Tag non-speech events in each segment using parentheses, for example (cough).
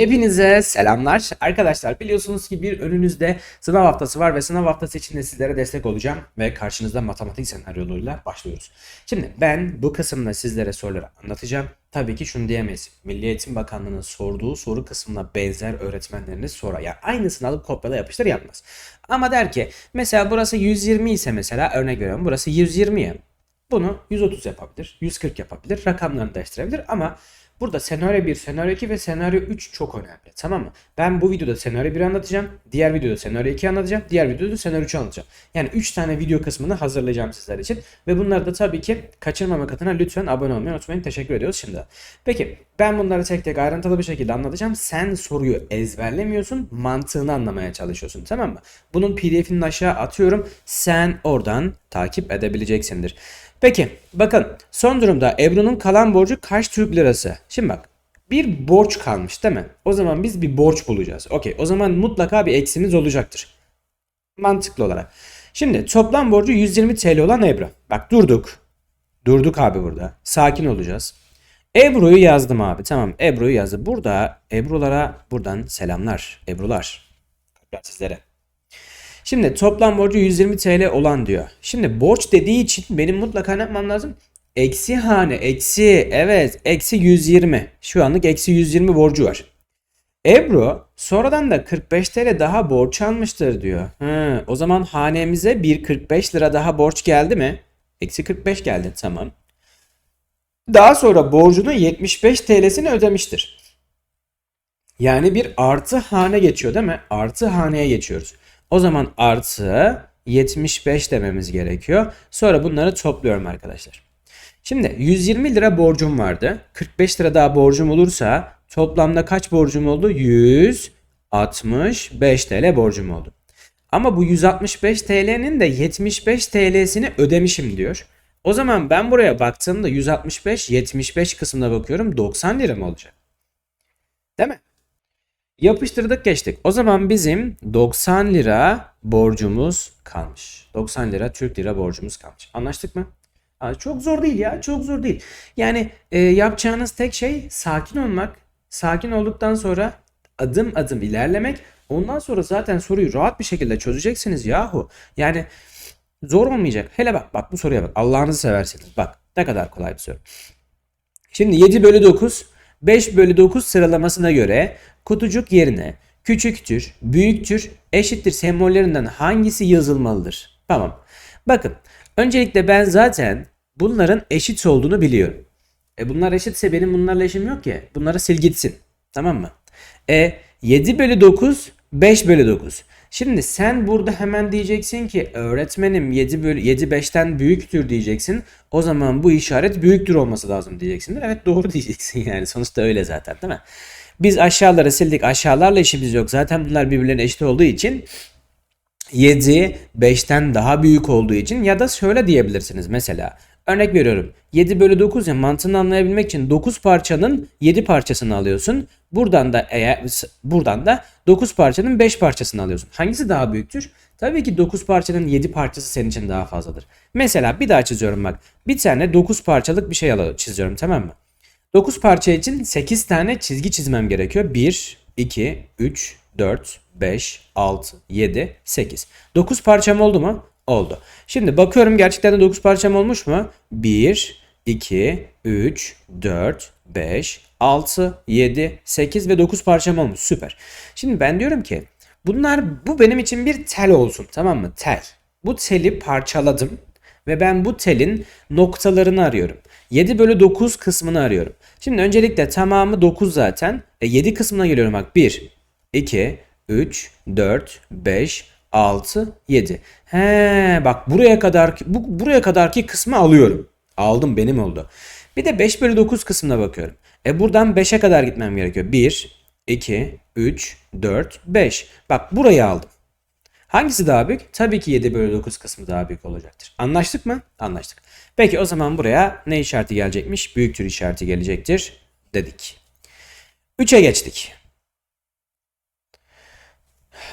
Hepinize selamlar. Arkadaşlar biliyorsunuz ki bir önünüzde sınav haftası var ve sınav haftası için de sizlere destek olacağım ve karşınızda matematik senaryolarıyla başlıyoruz. Şimdi ben bu kısımda sizlere soruları anlatacağım. Tabii ki şunu diyemeyiz. Milli Eğitim Bakanlığı'nın sorduğu soru kısmına benzer öğretmenleriniz sorar. Yani aynısını alıp kopyala yapıştır yapmaz. Ama der ki mesela burası 120 ise mesela örnek veriyorum burası 120 ya. Bunu 130 yapabilir, 140 yapabilir, rakamlarını değiştirebilir ama burada senaryo 1, senaryo 2 ve senaryo 3 çok önemli. Tamam mı? Ben bu videoda senaryo 1 anlatacağım, diğer videoda senaryo 2 anlatacağım, diğer videoda senaryo 3 anlatacağım. Yani 3 tane video kısmını hazırlayacağım sizler için ve bunları da tabii ki kaçırmamak adına lütfen abone olmayı unutmayın. Teşekkür ediyoruz şimdi. Peki ben bunları tek tek ayrıntılı bir şekilde anlatacağım. Sen soruyu ezberlemiyorsun, mantığını anlamaya çalışıyorsun. Tamam mı? Bunun pdf'ini aşağı atıyorum. Sen oradan takip edebileceksindir. Peki bakın son durumda Ebru'nun kalan borcu kaç Türk lirası? Şimdi bak bir borç kalmış değil mi? O zaman biz bir borç bulacağız. Okey o zaman mutlaka bir eksimiz olacaktır. Mantıklı olarak. Şimdi toplam borcu 120 TL olan Ebru. Bak durduk. Durduk abi burada. Sakin olacağız. Ebru'yu yazdım abi. Tamam Ebru'yu yazdım. Burada Ebru'lara buradan selamlar. Ebru'lar. Kalpler sizlere. Şimdi toplam borcu 120 TL olan diyor. Şimdi borç dediği için benim mutlaka ne yapmam lazım? Eksi hane eksi evet eksi 120. Şu anlık eksi 120 borcu var. Ebru sonradan da 45 TL daha borç almıştır diyor. Hı, o zaman hanemize bir 45 lira daha borç geldi mi? Eksi 45 geldi tamam. Daha sonra borcunun 75 TL'sini ödemiştir. Yani bir artı hane geçiyor değil mi? Artı haneye geçiyoruz. O zaman artı 75 dememiz gerekiyor. Sonra bunları topluyorum arkadaşlar. Şimdi 120 lira borcum vardı. 45 lira daha borcum olursa toplamda kaç borcum oldu? 165 TL borcum oldu. Ama bu 165 TL'nin de 75 TL'sini ödemişim diyor. O zaman ben buraya baktığımda 165 75 kısmına bakıyorum 90 lira mı olacak? Değil mi? Yapıştırdık geçtik. O zaman bizim 90 lira borcumuz kalmış. 90 lira Türk lira borcumuz kalmış. Anlaştık mı? Çok zor değil ya. Çok zor değil. Yani e, yapacağınız tek şey sakin olmak. Sakin olduktan sonra adım adım ilerlemek. Ondan sonra zaten soruyu rahat bir şekilde çözeceksiniz yahu. Yani zor olmayacak. Hele bak bak bu soruya bak. Allah'ınızı seversiniz. Bak ne kadar kolay bir soru. Şimdi 7 bölü 9 5 bölü 9 sıralamasına göre kutucuk yerine küçüktür, büyüktür, eşittir sembollerinden hangisi yazılmalıdır? Tamam. Bakın öncelikle ben zaten bunların eşit olduğunu biliyorum. E bunlar eşitse benim bunlarla işim yok ki. Bunları sil gitsin. Tamam mı? E 7 bölü 9 5 bölü 9. Şimdi sen burada hemen diyeceksin ki öğretmenim 7 bölü 7 5'ten büyüktür diyeceksin. O zaman bu işaret büyüktür olması lazım diyeceksindir. Evet doğru (laughs) diyeceksin yani. Sonuçta öyle zaten değil mi? Biz aşağıları sildik. Aşağılarla işimiz yok. Zaten bunlar birbirlerine eşit olduğu için 7 5'ten daha büyük olduğu için ya da şöyle diyebilirsiniz mesela. Örnek veriyorum. 7 bölü 9 ya mantığını anlayabilmek için 9 parçanın 7 parçasını alıyorsun. Buradan da eğer buradan da 9 parçanın 5 parçasını alıyorsun. Hangisi daha büyüktür? Tabii ki 9 parçanın 7 parçası senin için daha fazladır. Mesela bir daha çiziyorum bak. Bir tane 9 parçalık bir şey çiziyorum tamam mı? 9 parça için 8 tane çizgi çizmem gerekiyor. 1, 2, 3, 4, 5, 6, 7, 8. 9 parçam oldu mu? Oldu. Şimdi bakıyorum gerçekten de 9 parçam olmuş mu? 1, 2, 3, 4, 5, 6, 7, 8 ve 9 parçam olmuş. Süper. Şimdi ben diyorum ki bunlar bu benim için bir tel olsun tamam mı? Tel. Bu teli parçaladım ve ben bu telin noktalarını arıyorum. 7 bölü 9 kısmını arıyorum. Şimdi öncelikle tamamı 9 zaten. E 7 kısmına geliyorum bak. 1, 2, 3, 4, 5, 6, 7. He bak buraya kadar bu buraya kadarki kısmı alıyorum. Aldım benim oldu. Bir de 5 bölü 9 kısmına bakıyorum. E buradan 5'e kadar gitmem gerekiyor. 1, 2, 3, 4, 5. Bak burayı aldım. Hangisi daha büyük? Tabii ki 7 bölü 9 kısmı daha büyük olacaktır. Anlaştık mı? Anlaştık. Peki o zaman buraya ne işareti gelecekmiş? Büyüktür işareti gelecektir dedik. 3'e geçtik.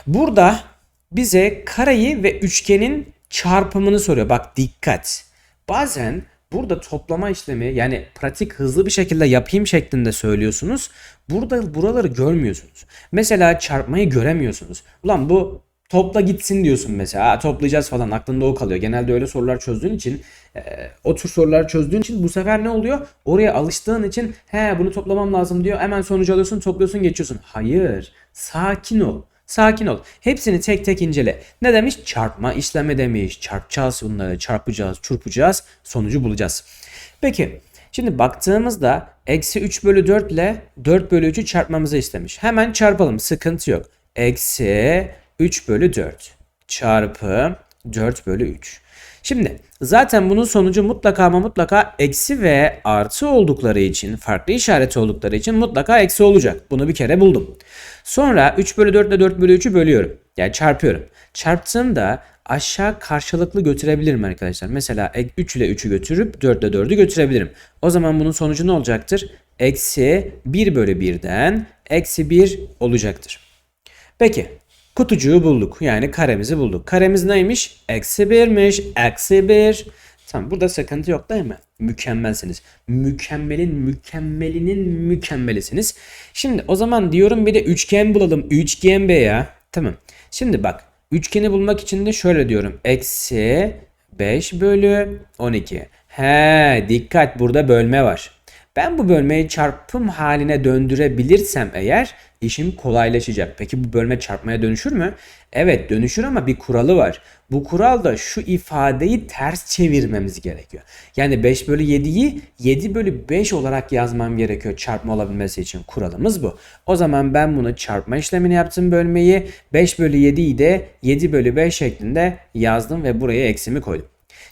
Burada bize kareyi ve üçgenin çarpımını soruyor. Bak dikkat. Bazen Burada toplama işlemi yani pratik hızlı bir şekilde yapayım şeklinde söylüyorsunuz. Burada buraları görmüyorsunuz. Mesela çarpmayı göremiyorsunuz. Ulan bu topla gitsin diyorsun mesela. Toplayacağız falan aklında o kalıyor. Genelde öyle sorular çözdüğün için e, o tür sorular çözdüğün için bu sefer ne oluyor? Oraya alıştığın için he bunu toplamam lazım diyor. Hemen sonucu alıyorsun topluyorsun geçiyorsun. Hayır sakin ol. Sakin ol. Hepsini tek tek incele. Ne demiş? Çarpma işlemi demiş. Çarpacağız bunları. Çarpacağız, çırpacağız. Sonucu bulacağız. Peki. Şimdi baktığımızda eksi 3 bölü 4 ile 4 bölü 3'ü çarpmamızı istemiş. Hemen çarpalım. Sıkıntı yok. Eksi 3 bölü 4 çarpı 4 bölü 3. Şimdi zaten bunun sonucu mutlaka ama mutlaka eksi ve artı oldukları için farklı işareti oldukları için mutlaka eksi olacak. Bunu bir kere buldum. Sonra 3 bölü 4 ile 4 bölü 3'ü bölüyorum. Yani çarpıyorum. Çarptığımda aşağı karşılıklı götürebilirim arkadaşlar. Mesela 3 ile 3'ü götürüp 4 ile 4'ü götürebilirim. O zaman bunun sonucu ne olacaktır? Eksi 1 bölü 1'den eksi 1 olacaktır. Peki kutucuğu bulduk. Yani karemizi bulduk. Karemiz neymiş? Eksi 1'miş. Eksi 1. Tamam burada sıkıntı yok değil mi? Mükemmelsiniz. Mükemmelin mükemmelinin mükemmelisiniz. Şimdi o zaman diyorum bir de üçgen bulalım. Üçgen be ya. Tamam. Şimdi bak. Üçgeni bulmak için de şöyle diyorum. Eksi 5 bölü 12. He dikkat burada bölme var. Ben bu bölmeyi çarpım haline döndürebilirsem eğer işim kolaylaşacak. Peki bu bölme çarpmaya dönüşür mü? Evet dönüşür ama bir kuralı var. Bu kural da şu ifadeyi ters çevirmemiz gerekiyor. Yani 5 bölü 7'yi 7 bölü 5 olarak yazmam gerekiyor çarpma olabilmesi için. Kuralımız bu. O zaman ben bunu çarpma işlemini yaptım bölmeyi. 5 bölü 7'yi de 7 bölü 5 şeklinde yazdım ve buraya eksimi koydum.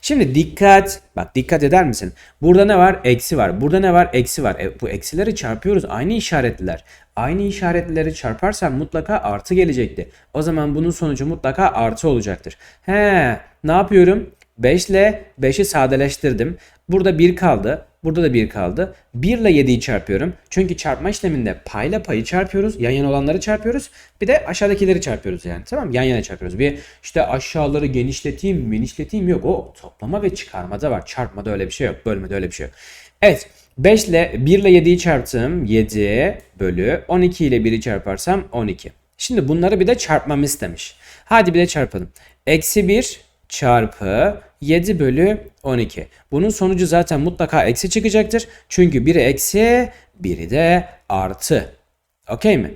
Şimdi dikkat. Bak dikkat eder misin? Burada ne var? Eksi var. Burada ne var? Eksi var. E, bu eksileri çarpıyoruz. Aynı işaretliler. Aynı işaretlileri çarparsam mutlaka artı gelecekti. O zaman bunun sonucu mutlaka artı olacaktır. He, ne yapıyorum? 5 ile 5'i sadeleştirdim. Burada 1 kaldı. Burada da 1 kaldı. 1 ile 7'yi çarpıyorum. Çünkü çarpma işleminde payla payı çarpıyoruz. Yan yana olanları çarpıyoruz. Bir de aşağıdakileri çarpıyoruz yani. Tamam Yan yana çarpıyoruz. Bir işte aşağıları genişleteyim, genişleteyim yok. O toplama ve çıkarmada var. Çarpmada öyle bir şey yok. Bölmede öyle bir şey yok. Evet. 5 ile 1 ile 7'yi çarptım. 7 bölü 12 ile 1'i çarparsam 12. Şimdi bunları bir de çarpmamı istemiş. Hadi bir de çarpalım. Eksi 1 çarpı 7 bölü 12. Bunun sonucu zaten mutlaka eksi çıkacaktır. Çünkü biri eksi, biri de artı. Okey mi?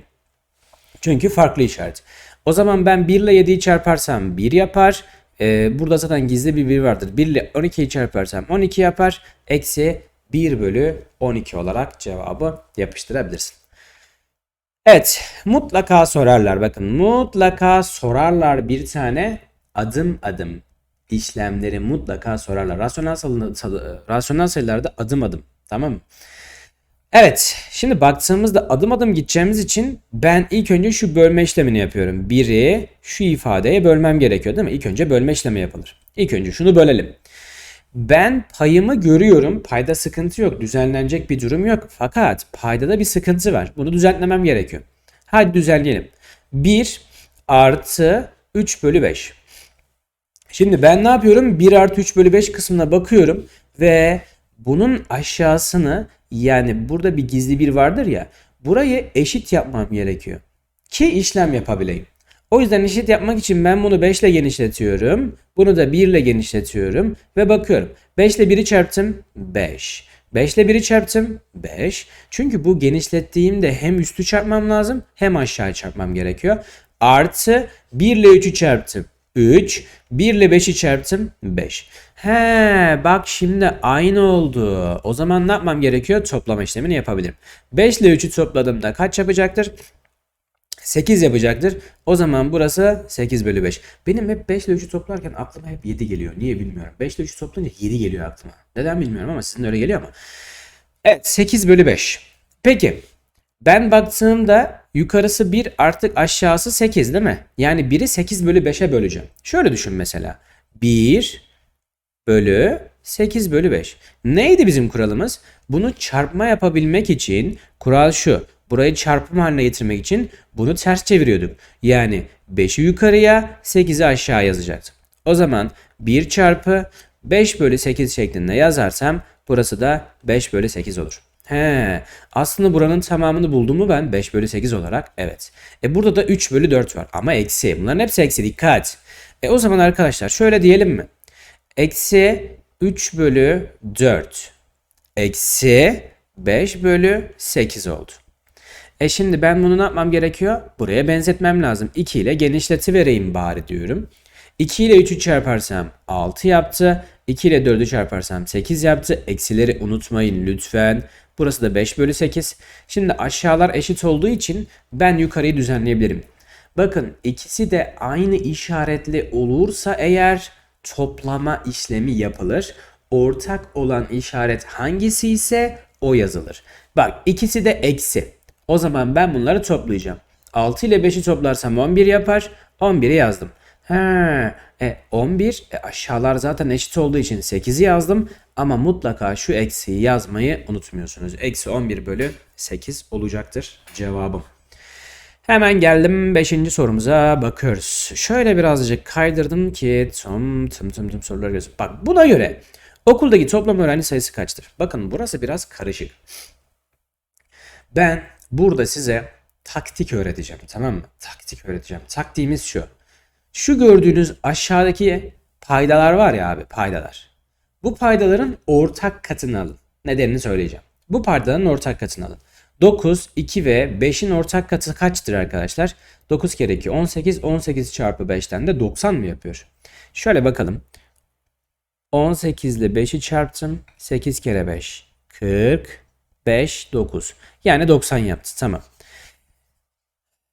Çünkü farklı işaret. O zaman ben 1 ile 7'yi çarparsam 1 yapar. Ee, burada zaten gizli bir 1 vardır. 1 ile 12'yi çarparsam 12 yapar. Eksi 1 bölü 12 olarak cevabı yapıştırabilirsin. Evet mutlaka sorarlar bakın mutlaka sorarlar bir tane adım adım işlemleri mutlaka sorarlar. Rasyonel, sayı, rasyonel sayılarda adım adım tamam mı? Evet şimdi baktığımızda adım adım gideceğimiz için ben ilk önce şu bölme işlemini yapıyorum. Biri şu ifadeye bölmem gerekiyor değil mi? İlk önce bölme işlemi yapılır. İlk önce şunu bölelim. Ben payımı görüyorum. Payda sıkıntı yok. Düzenlenecek bir durum yok. Fakat payda da bir sıkıntı var. Bunu düzeltmemem gerekiyor. Hadi düzenleyelim. 1 artı 3 bölü 5. Şimdi ben ne yapıyorum? 1 artı 3 bölü 5 kısmına bakıyorum ve bunun aşağısını yani burada bir gizli bir vardır ya burayı eşit yapmam gerekiyor. Ki işlem yapabileyim. O yüzden eşit yapmak için ben bunu 5 ile genişletiyorum. Bunu da 1 ile genişletiyorum ve bakıyorum. 5 ile 1'i çarptım 5. 5 ile 1'i çarptım 5. Çünkü bu genişlettiğimde hem üstü çarpmam lazım hem aşağı çarpmam gerekiyor. Artı 1 ile 3'ü çarptım 3. 1 ile 5'i çarptım 5. He bak şimdi aynı oldu. O zaman ne yapmam gerekiyor? Toplama işlemini yapabilirim. 5 ile 3'ü topladığımda kaç yapacaktır? 8 yapacaktır. O zaman burası 8 bölü 5. Benim hep 5 ile 3'ü toplarken aklıma hep 7 geliyor. Niye bilmiyorum. 5 ile 3'ü toplayınca 7 geliyor aklıma. Neden bilmiyorum ama sizin öyle geliyor ama. Evet 8 bölü 5. Peki ben baktığımda yukarısı 1 artık aşağısı 8 değil mi? Yani 1'i 8 bölü 5'e böleceğim. Şöyle düşün mesela. 1 bölü 8 bölü 5. Neydi bizim kuralımız? Bunu çarpma yapabilmek için kural şu. Burayı çarpım haline getirmek için bunu ters çeviriyorduk. Yani 5'i yukarıya 8'i aşağı yazacaktım. O zaman 1 çarpı 5 bölü 8 şeklinde yazarsam burası da 5 bölü 8 olur. He, aslında buranın tamamını buldum mu ben 5 bölü 8 olarak? Evet. E burada da 3 bölü 4 var ama eksi. Bunların hepsi eksi dikkat. E o zaman arkadaşlar şöyle diyelim mi? Eksi 3 bölü 4 eksi 5 bölü 8 oldu. E şimdi ben bunu ne yapmam gerekiyor? Buraya benzetmem lazım. 2 ile genişletivereyim bari diyorum. 2 ile 3'ü çarparsam 6 yaptı. 2 ile 4'ü çarparsam 8 yaptı. Eksileri unutmayın lütfen. Burası da 5 bölü 8. Şimdi aşağılar eşit olduğu için ben yukarıyı düzenleyebilirim. Bakın ikisi de aynı işaretli olursa eğer toplama işlemi yapılır. Ortak olan işaret hangisi ise o yazılır. Bak ikisi de eksi. O zaman ben bunları toplayacağım. 6 ile 5'i toplarsam 11 yapar. 11'i yazdım. He, e 11 e, aşağılar zaten eşit olduğu için 8'i yazdım. Ama mutlaka şu eksiği yazmayı unutmuyorsunuz. Eksi 11 bölü 8 olacaktır cevabım. Hemen geldim 5. sorumuza bakıyoruz. Şöyle birazcık kaydırdım ki tüm tüm tüm tüm soruları gözüm. Bak buna göre okuldaki toplam öğrenci sayısı kaçtır? Bakın burası biraz karışık. Ben burada size taktik öğreteceğim tamam mı? Taktik öğreteceğim. Taktiğimiz şu. Şu gördüğünüz aşağıdaki paydalar var ya abi paydalar. Bu paydaların ortak katını alın. Nedenini söyleyeceğim. Bu paydaların ortak katını alın. 9, 2 ve 5'in ortak katı kaçtır arkadaşlar? 9 kere 2 18, 18 çarpı 5'ten de 90 mı yapıyor? Şöyle bakalım. 18 ile 5'i çarptım. 8 kere 5 40, 5, 9. Yani 90 yaptı. Tamam.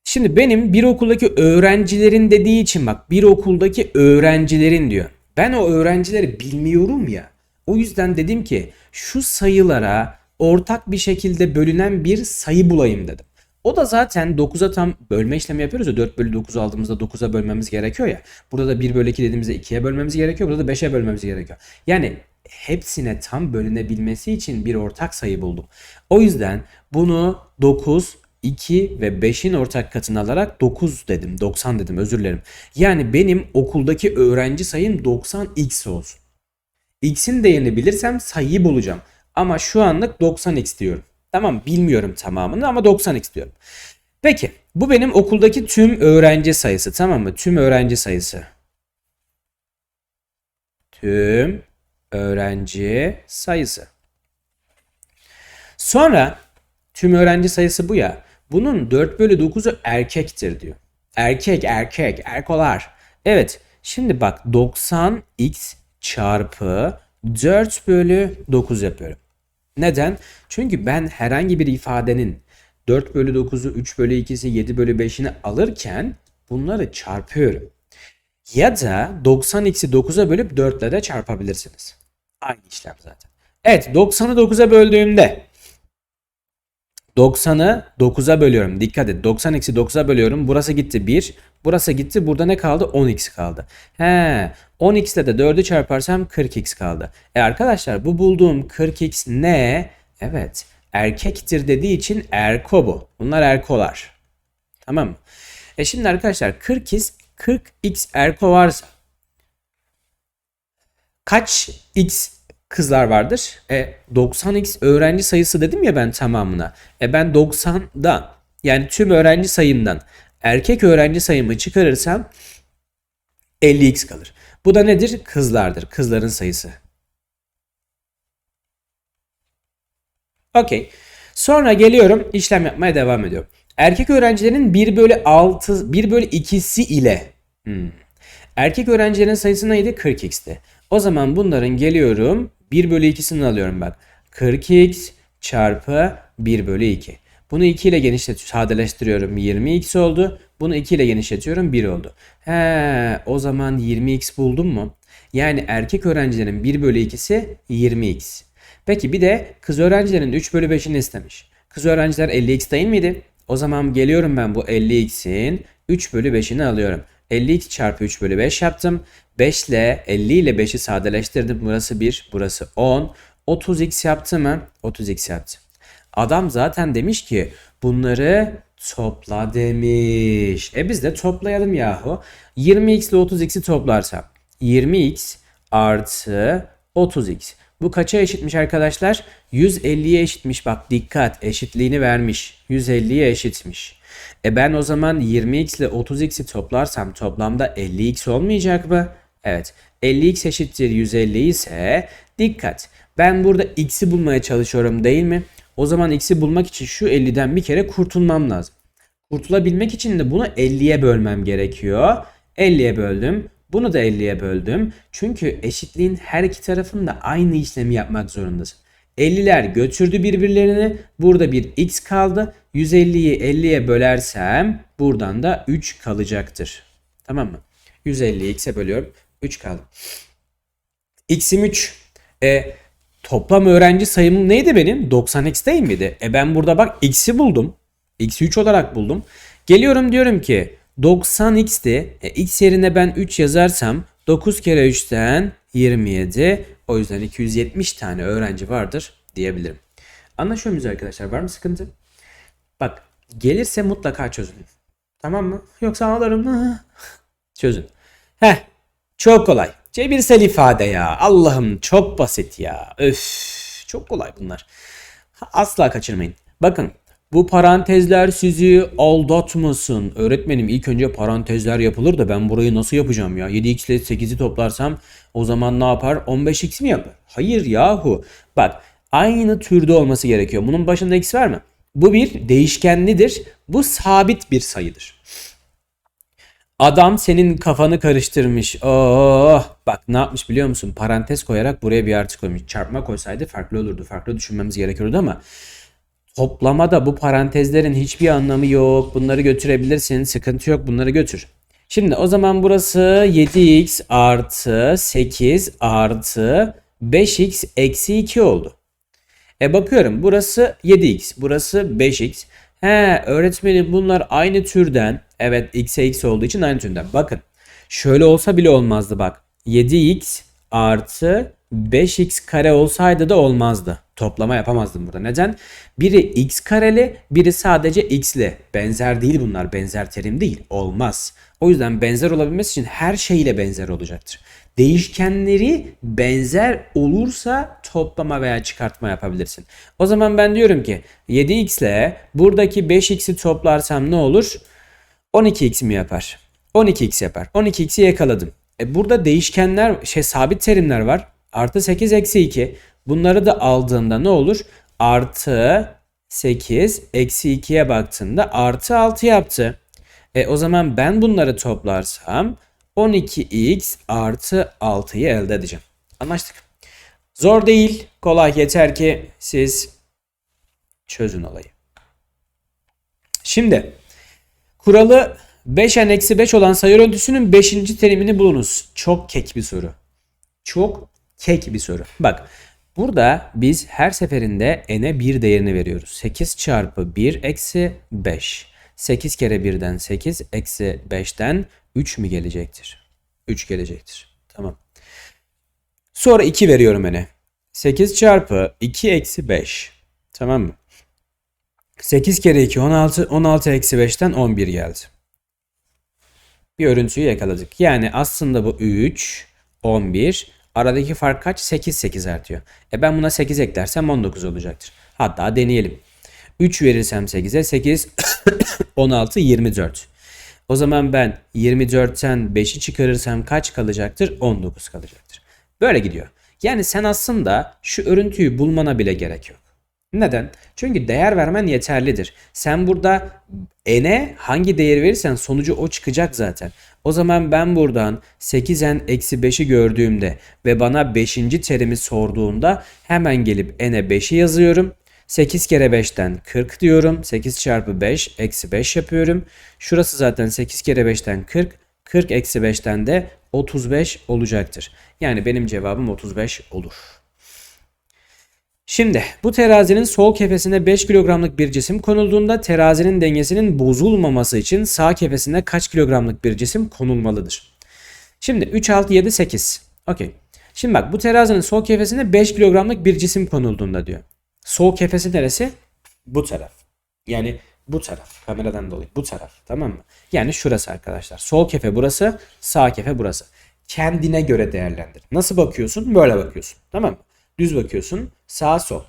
Şimdi benim bir okuldaki öğrencilerin dediği için bak bir okuldaki öğrencilerin diyor. Ben o öğrencileri bilmiyorum ya. O yüzden dedim ki şu sayılara ortak bir şekilde bölünen bir sayı bulayım dedim. O da zaten 9'a tam bölme işlemi yapıyoruz ya 4 bölü 9 aldığımızda 9'a bölmemiz gerekiyor ya. Burada da 1 bölü 2 dediğimizde 2'ye bölmemiz gerekiyor. Burada da 5'e bölmemiz gerekiyor. Yani hepsine tam bölünebilmesi için bir ortak sayı buldum. O yüzden bunu 9, 2 ve 5'in ortak katını alarak 9 dedim. 90 dedim özür dilerim. Yani benim okuldaki öğrenci sayım 90x olsun. X'in değerini bilirsem sayıyı bulacağım. Ama şu anlık 90x diyorum. Tamam bilmiyorum tamamını ama 90x diyorum. Peki bu benim okuldaki tüm öğrenci sayısı tamam mı? Tüm öğrenci sayısı. Tüm öğrenci sayısı. Sonra tüm öğrenci sayısı bu ya. Bunun 4 bölü 9'u erkektir diyor. Erkek erkek erkolar. Evet şimdi bak 90x çarpı 4 bölü 9 yapıyorum. Neden? Çünkü ben herhangi bir ifadenin 4 bölü 9'u 3 bölü 2'si 7 bölü 5'ini alırken bunları çarpıyorum. Ya da 90x'i 9'a bölüp 4 ile de çarpabilirsiniz. Aynı işlem zaten. Evet 90'ı 9'a böldüğümde 90'ı 9'a bölüyorum. Dikkat et 90x'i 9'a bölüyorum. Burası gitti 1. Burası gitti. Burada ne kaldı? 10x kaldı. He, 10x ile de 4'ü çarparsam 40x kaldı. E arkadaşlar bu bulduğum 40x ne? Evet erkektir dediği için erko bu. Bunlar erkolar. Tamam mı? E şimdi arkadaşlar 40x 40x erko varsa kaç x kızlar vardır? E 90x öğrenci sayısı dedim ya ben tamamına. E ben 90'da yani tüm öğrenci sayımdan erkek öğrenci sayımı çıkarırsam 50x kalır. Bu da nedir? Kızlardır. Kızların sayısı. Okey. Sonra geliyorum işlem yapmaya devam ediyorum. Erkek öğrencilerin 1 bölü 6, 1 bölü 2'si ile hmm. erkek öğrencilerin sayısı neydi? 40x'ti. O zaman bunların geliyorum 1 bölü 2'sini alıyorum bak. 40x çarpı 1 bölü 2. Bunu 2 ile genişletiyorum. Sadeleştiriyorum. 20x oldu. Bunu 2 ile genişletiyorum. 1 oldu. He, o zaman 20x buldum mu? Yani erkek öğrencilerin 1 bölü 2'si 20x. Peki bir de kız öğrencilerin 3 bölü 5'ini istemiş. Kız öğrenciler 50x değil miydi? O zaman geliyorum ben bu 50x'in 3 bölü 5'ini alıyorum. 50x çarpı 3 bölü 5 yaptım. 5 ile 50 ile 5'i sadeleştirdim. Burası 1, burası 10. 30x yaptı mı? 30x yaptı. Adam zaten demiş ki bunları topla demiş. E biz de toplayalım yahu. 20x ile 30x'i toplarsam 20x artı 30x. Bu kaça eşitmiş arkadaşlar? 150'ye eşitmiş. Bak dikkat eşitliğini vermiş. 150'ye eşitmiş. E ben o zaman 20x ile 30x'i toplarsam toplamda 50x olmayacak mı? Evet. 50x eşittir 150 ise dikkat. Ben burada x'i bulmaya çalışıyorum değil mi? O zaman x'i bulmak için şu 50'den bir kere kurtulmam lazım. Kurtulabilmek için de bunu 50'ye bölmem gerekiyor. 50'ye böldüm. Bunu da 50'ye böldüm. Çünkü eşitliğin her iki tarafında aynı işlemi yapmak zorundasın. 50'ler götürdü birbirlerini. Burada bir x kaldı. 150'yi 50'ye bölersem buradan da 3 kalacaktır. Tamam mı? 150'yi x'e bölüyorum. 3 kaldı. x'im 3. E, toplam öğrenci sayımım neydi benim? 90x değil miydi? E ben burada bak x'i buldum. x'i 3 olarak buldum. Geliyorum diyorum ki 90x'ti. E, x yerine ben 3 yazarsam 9 kere 3'ten 27. O yüzden 270 tane öğrenci vardır diyebilirim. Anlaşıyor muyuz arkadaşlar? Var mı sıkıntı? Bak gelirse mutlaka çözün. Tamam mı? Yoksa ağlarım. çözün. Heh çok kolay. Cebirsel ifade ya. Allah'ım çok basit ya. Öf çok kolay bunlar. Asla kaçırmayın. Bakın bu parantezler sizi aldatmasın. Öğretmenim ilk önce parantezler yapılır da ben burayı nasıl yapacağım ya? 7x ile 8'i toplarsam o zaman ne yapar? 15x mi yapar? Hayır yahu. Bak aynı türde olması gerekiyor. Bunun başında x var mı? Bu bir değişkenlidir. Bu sabit bir sayıdır. Adam senin kafanı karıştırmış. Oh bak ne yapmış biliyor musun? Parantez koyarak buraya bir artı koymuş. Çarpma koysaydı farklı olurdu. Farklı düşünmemiz gerekiyordu ama toplamada bu parantezlerin hiçbir anlamı yok. Bunları götürebilirsin. Sıkıntı yok. Bunları götür. Şimdi o zaman burası 7x artı 8 artı 5x eksi 2 oldu. E bakıyorum burası 7x, burası 5x. He öğretmenim bunlar aynı türden. Evet x'e x olduğu için aynı türden. Bakın şöyle olsa bile olmazdı bak. 7x artı 5x kare olsaydı da olmazdı. Toplama yapamazdım burada. Neden? Biri x kareli, biri sadece x'li. Benzer değil bunlar. Benzer terim değil. Olmaz. O yüzden benzer olabilmesi için her şeyle benzer olacaktır. Değişkenleri benzer olursa toplama veya çıkartma yapabilirsin. O zaman ben diyorum ki 7x ile buradaki 5x'i toplarsam ne olur? 12x mi yapar? 12x yapar. 12x'i yakaladım. E burada değişkenler, şey sabit terimler var. Artı 8 eksi 2. Bunları da aldığımda ne olur? Artı 8 eksi 2'ye baktığında artı 6 yaptı. E o zaman ben bunları toplarsam 12x artı 6'yı elde edeceğim. Anlaştık. Zor değil. Kolay. Yeter ki siz çözün olayı. Şimdi kuralı 5n eksi 5 olan sayı örüntüsünün 5. terimini bulunuz. Çok kek bir soru. Çok kek bir soru. Bak burada biz her seferinde n'e bir değerini veriyoruz. 8 çarpı 1 eksi 5. 8 kere 1'den 8 eksi 5'ten 3 mü gelecektir? 3 gelecektir. Tamam. Sonra 2 veriyorum n'e. 8 çarpı 2 eksi 5. Tamam mı? 8 kere 2 16. 16 eksi 5'ten 11 geldi. Bir örüntüyü yakaladık. Yani aslında bu 3, 11. Aradaki fark kaç? 8, 8 artıyor. E ben buna 8 eklersem 19 olacaktır. Hatta deneyelim. 3 verirsem 8'e 8, 16, 24. O zaman ben 24'ten 5'i çıkarırsam kaç kalacaktır? 19 kalacaktır. Böyle gidiyor. Yani sen aslında şu örüntüyü bulmana bile gerek yok. Neden? Çünkü değer vermen yeterlidir. Sen burada n'e hangi değeri verirsen sonucu o çıkacak zaten. O zaman ben buradan 8n eksi 5'i gördüğümde ve bana 5. terimi sorduğunda hemen gelip n'e 5'i yazıyorum. 8 kere 5'ten 40 diyorum. 8 çarpı 5 eksi 5 yapıyorum. Şurası zaten 8 kere 5'ten 40. 40 eksi 5'ten de 35 olacaktır. Yani benim cevabım 35 olur. Şimdi bu terazinin sol kefesine 5 kilogramlık bir cisim konulduğunda terazinin dengesinin bozulmaması için sağ kefesine kaç kilogramlık bir cisim konulmalıdır? Şimdi 3, 6, 7, 8. Okey. Şimdi bak bu terazinin sol kefesine 5 kilogramlık bir cisim konulduğunda diyor. Sol kefesi neresi? Bu taraf. Yani bu taraf. Kameradan dolayı bu taraf. Tamam mı? Yani şurası arkadaşlar. Sol kefe burası, sağ kefe burası. kendine göre değerlendir. Nasıl bakıyorsun? Böyle bakıyorsun. Tamam mı? Düz bakıyorsun. Sağ sol.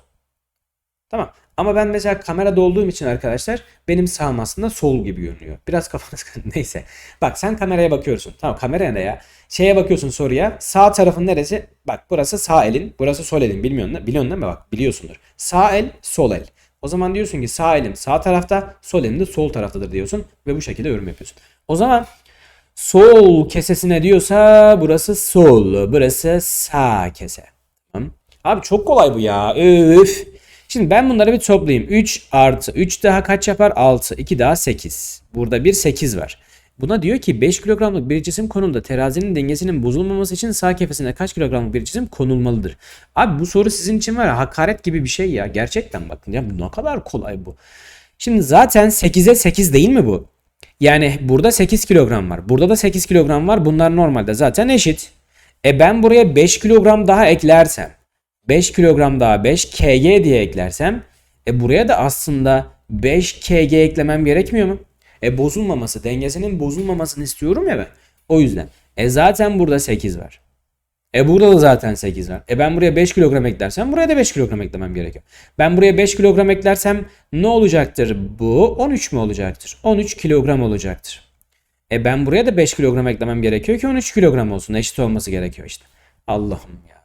Tamam. Ama ben mesela kamerada olduğum için arkadaşlar benim sağım aslında sol gibi görünüyor. Biraz kafanız (laughs) neyse. Bak sen kameraya bakıyorsun. Tamam kameraya ne ya? Şeye bakıyorsun soruya. Sağ tarafın neresi? Bak burası sağ elin. Burası sol elin. Bilmiyorsun değil, biliyorsun değil mi? Bak biliyorsundur. Sağ el sol el. O zaman diyorsun ki sağ elim sağ tarafta sol elim de sol taraftadır diyorsun. Ve bu şekilde yorum yapıyorsun. O zaman sol kesesine diyorsa burası sol. Burası sağ kese. Abi çok kolay bu ya. Öf. Şimdi ben bunları bir toplayayım. 3 artı 3 daha kaç yapar? 6. 2 daha 8. Burada bir 8 var. Buna diyor ki 5 kilogramlık bir cisim konumda terazinin dengesinin bozulmaması için sağ kefesine kaç kilogramlık bir cisim konulmalıdır? Abi bu soru sizin için var ya hakaret gibi bir şey ya. Gerçekten bakın ya bu ne kadar kolay bu. Şimdi zaten 8'e 8 değil mi bu? Yani burada 8 kilogram var. Burada da 8 kilogram var. Bunlar normalde zaten eşit. E ben buraya 5 kilogram daha eklersem 5 kilogram daha 5 kg diye eklersem e buraya da aslında 5 kg eklemem gerekmiyor mu? E bozulmaması, dengesinin bozulmamasını istiyorum ya ben. O yüzden. E zaten burada 8 var. E burada da zaten 8 var. E ben buraya 5 kilogram eklersem buraya da 5 kilogram eklemem gerekiyor. Ben buraya 5 kilogram eklersem ne olacaktır bu? 13 mü olacaktır? 13 kilogram olacaktır. E ben buraya da 5 kilogram eklemem gerekiyor ki 13 kilogram olsun. Eşit olması gerekiyor işte. Allah'ım ya.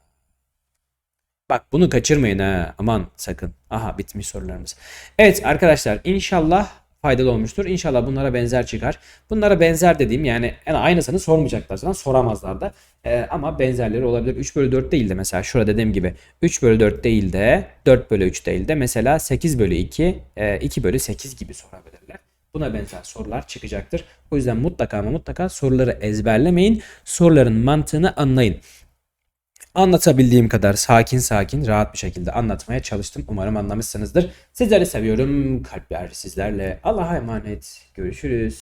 Bak bunu kaçırmayın ha. Aman sakın. Aha bitmiş sorularımız. Evet arkadaşlar inşallah faydalı olmuştur. İnşallah bunlara benzer çıkar. Bunlara benzer dediğim yani, yani aynısını sormayacaklar sana soramazlar da. Ee, ama benzerleri olabilir. 3 bölü 4 değil de mesela şurada dediğim gibi 3 bölü 4 değil de 4 bölü 3 değil de mesela 8 bölü 2 e, 2 bölü 8 gibi sorabilirler. Buna benzer sorular çıkacaktır. O yüzden mutlaka ama mutlaka soruları ezberlemeyin. Soruların mantığını anlayın. Anlatabildiğim kadar sakin sakin rahat bir şekilde anlatmaya çalıştım. Umarım anlamışsınızdır. Sizleri seviyorum. Kalpler sizlerle. Allah'a emanet. Görüşürüz.